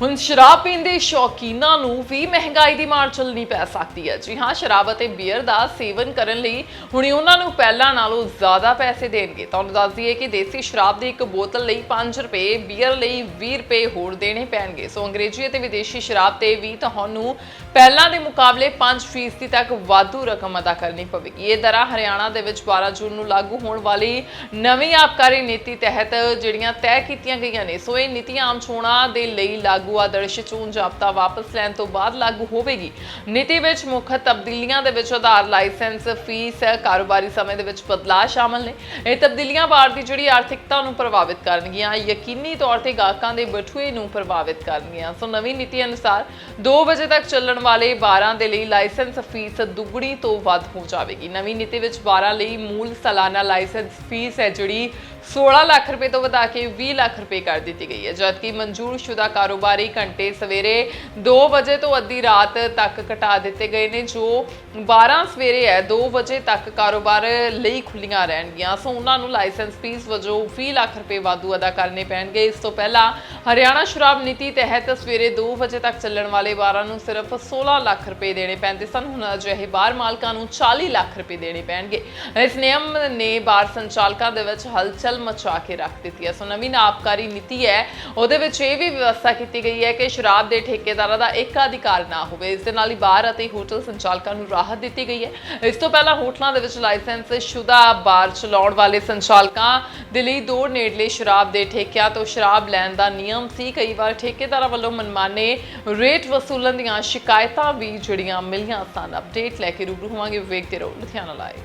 ਹੁਣ ਸ਼ਰਾਬ ਪੀਣ ਦੇ ਸ਼ੌਕੀਨਾਂ ਨੂੰ ਵੀ ਮਹਿੰਗਾਈ ਦੀ ਮਾਰ ਚੱਲਣੀ ਪੈ ਸਕਦੀ ਹੈ। ਜੀ ਹਾਂ, ਸ਼ਰਾਬ ਅਤੇ ਬੀਅਰ ਦਾ ਸੇਵਨ ਕਰਨ ਲਈ ਹੁਣ ਉਹਨਾਂ ਨੂੰ ਪਹਿਲਾਂ ਨਾਲੋਂ ਜ਼ਿਆਦਾ ਪੈਸੇ ਦੇਣਗੇ। ਤੁਹਾਨੂੰ ਦੱਸ ਦਈਏ ਕਿ ਦੇਸੀ ਸ਼ਰਾਬ ਦੀ ਇੱਕ ਬੋਤਲ ਲਈ 5 ਰੁਪਏ, ਬੀਅਰ ਲਈ 20 ਰੁਪਏ ਹੋਰ ਦੇਣੇ ਪੈਣਗੇ। ਸੋ ਅੰਗਰੇਜ਼ੀ ਅਤੇ ਵਿਦੇਸ਼ੀ ਸ਼ਰਾਬ ਤੇ ਵੀ ਤੁਹਾਨੂੰ ਪਹਿਲਾਂ ਦੇ ਮੁਕਾਬਲੇ 5% ਤੱਕ ਵਾਧੂ ਰਕਮ ਅਦਾ ਕਰਨੀ ਪਵੇਗੀ। ਇਹ ਦਰਾਂ ਹਰਿਆਣਾ ਦੇ ਵਿੱਚ 12 ਜੂਨ ਨੂੰ ਲਾਗੂ ਹੋਣ ਵਾਲੀ ਨਵੀਂ ਆਬਕਾਰੀ ਨੀਤੀ ਤਹਿਤ ਜਿਹੜੀਆਂ ਤੈਅ ਕੀਤੀਆਂ ਗਈਆਂ ਨੇ, ਸੋ ਇਹ ਨੀਤੀਆਂ ਆਮ ਚੋਣਾਂ ਦੇ ਲਈ ਲਾਗੂ ਆਦਰਸ਼ ਚੋਣ ਜ਼ਾਬਤਾ ਵਾਪਸ ਲੈਣ ਤੋਂ ਬਾਅਦ ਲਾਗੂ ਹੋਵੇਗੀ। ਨੀਤੀ ਵਿੱਚ ਮੁੱਖ ਤਬਦੀਲੀਆਂ ਦੇ ਵਿੱਚ ਆਧਾਰ ਲਾਇਸੈਂਸ, ਫੀਸ, ਕਾਰੋਬਾਰੀ ਸਮੇਂ ਦੇ ਵਿੱਚ ਬਦਲਾਅ ਸ਼ਾਮਲ ਨੇ। ਇਹ ਤਬਦੀਲੀਆਂ ਬਾਰ ਦੀ ਜਿਹੜੀ ਆਰਥਿਕਤਾ ਨੂੰ ਪ੍ਰਭਾਵਿਤ ਕਰਨਗੀਆਂ, ਯਕੀਨੀ ਤੌਰ ਤੇ ਗਾਹਕਾਂ ਦੇ ਬਟੂਏ ਨੂੰ ਪ੍ਰਭਾਵਿਤ ਕਰਨਗੀਆਂ। ਸੋ ਨਵੀਂ ਨੀਤੀ ਅਨੁਸਾਰ 2 ਵਜੇ ਤੱਕ ਚੱਲਣ ਵਾਲੇ ਬਾਰਾਂ ਦੇ ਲਈ ਲਾਇਸੈਂਸ ਫੀਸ ਦੁੱਗਣੀ ਤੋਂ ਵੱਧ ਹੋ ਜਾਵੇਗੀ। ਨਵੀਂ ਨੀਤੀ ਵਿੱਚ ਬਾਰਾਂ ਲਈ ਮੂਲ ਸਾਲਾਨਾ ਲਾਇਸੈਂਸ ਫੀਸ ਹੈ ਜਿਹੜੀ 16 ਲੱਖ ਰੁਪਏ ਤੋਂ ਵਧਾ ਕੇ 20 ਲੱਖ ਰੁਪਏ ਕਰ ਦਿੱਤੀ ਗਈ ਹੈ। ਜਦਕਿ ਮਨਜ਼ੂਰ ਸ਼ੁਦਾ ਕਾਰੋਬਾਰੀ ਘੰਟੇ ਸਵੇਰੇ 2 ਵਜੇ ਤੋਂ ਅੱਧੀ ਰਾਤ ਤੱਕ ਘਟਾ ਦਿੱਤੇ ਗਏ ਨੇ, ਜੋ 12 ਸਵੇਰੇ ਹੈ 2 ਵਜੇ ਤੱਕ ਕਾਰੋਬਾਰ ਲਈ ਖੁੱਲੀਆਂ ਰਹਿਣਗੀਆਂ। ਸੋ ਉਹਨਾਂ ਨੂੰ ਲਾਇਸੈਂਸ ਫੀਸ ਵਜੋਂ 20 ਲੱਖ ਰੁਪਏ ਵਾਧੂ ਅਦਾ ਕਰਨੇ ਪੈਣਗੇ। ਇਸ ਤੋਂ ਪਹਿਲਾਂ ਹਰਿਆਣਾ ਸ਼ਰਾਬ ਨੀਤੀ ਤਹਿਤ ਸਵੇਰੇ 2 ਵਜੇ ਤੱਕ ਚੱਲਣ ਵਾਲੇ ਬਾਰਾਂ ਨੂੰ ਸਿਰਫ 16 ਲੱਖ ਰੁਪਏ ਦੇਣੇ ਪੈਂਦੇ ਸਨ। ਹੁਣ ਅਜਿਹੇ ਬਾਰ ਮਾਲਕਾਂ ਨੂੰ 40 ਲੱਖ ਰੁਪਏ ਦੇਣੇ ਪੈਣਗੇ। ਇਸ ਨਿਯਮ ਨੇ ਬਾਰ ਸੰਚਾਲਕਾਂ ਦੇ ਵਿੱਚ ਹਲਚਲ ਮਚਾ ਕੇ ਰੱਖ ਦਿੱਤੀ ਹੈ। ਸੋ ਨਵੀਂ ਆਬਕਾਰੀ ਨੀਤੀ ਹੈ। ਉਹਦੇ ਵਿੱਚ ਇਹ ਵੀ ਵਿਵਸਥਾ ਕੀਤੀ ਗਈ ਹੈ ਕਿ ਸ਼ਰਾਬ ਦੇ ਠੇਕੇਦਾਰਾਂ ਦਾ ਇੱਕ ਅਧਿਕਾਰ ਨਾ ਹੋਵੇ। ਇਸ ਦੇ ਨਾਲ ਹੀ ਬਾਰ ਅਤੇ ਹੋਟਲ ਸੰਚਾਲਕਾਂ ਨੂੰ ਰਾਹਤ ਦਿੱਤੀ ਗਈ ਹੈ। ਇਸ ਤੋਂ ਪਹਿਲਾਂ ਹੋਟਲਾਂ ਦੇ ਵਿੱਚ ਲਾਇਸੈਂਸ ਸ਼ੁਦਾ ਬਾਰ ਚਲਾਉਣ ਵਾਲੇ ਸੰਚਾਲਕਾਂ ਦੇ ਲਈ ਦੋ ਨੇੜਲੇ ਸ਼ਰਾਬ ਦੇ ਠੇਕਿਆਂ ਤੋਂ ਸ਼ਰਾਬ ਲੈਣ ਦਾ ਨਿਯਮ ਨਿਯਮ ਸੀ। ਕਈ ਵਾਰ ਠੇਕੇਦਾਰਾਂ ਵੱਲੋਂ ਮਨਮਾਨੇ ਰੇਟ ਵਸੂਲਣ ਦੀਆਂ ਸ਼ਿਕਾਇਤਾਂ ਵੀ ਜਿਹੜੀਆਂ ਮਿਲੀਆਂ ਸਨ। ਅਪਡੇਟ ਲੈ ਕੇ ਰੂਬਰੂ ਹੋਵਾਂਗੇ, ਵੇਖਦੇ ਰਹੋ ਲੁਧਿਆਣਾ ਲਾਈਵ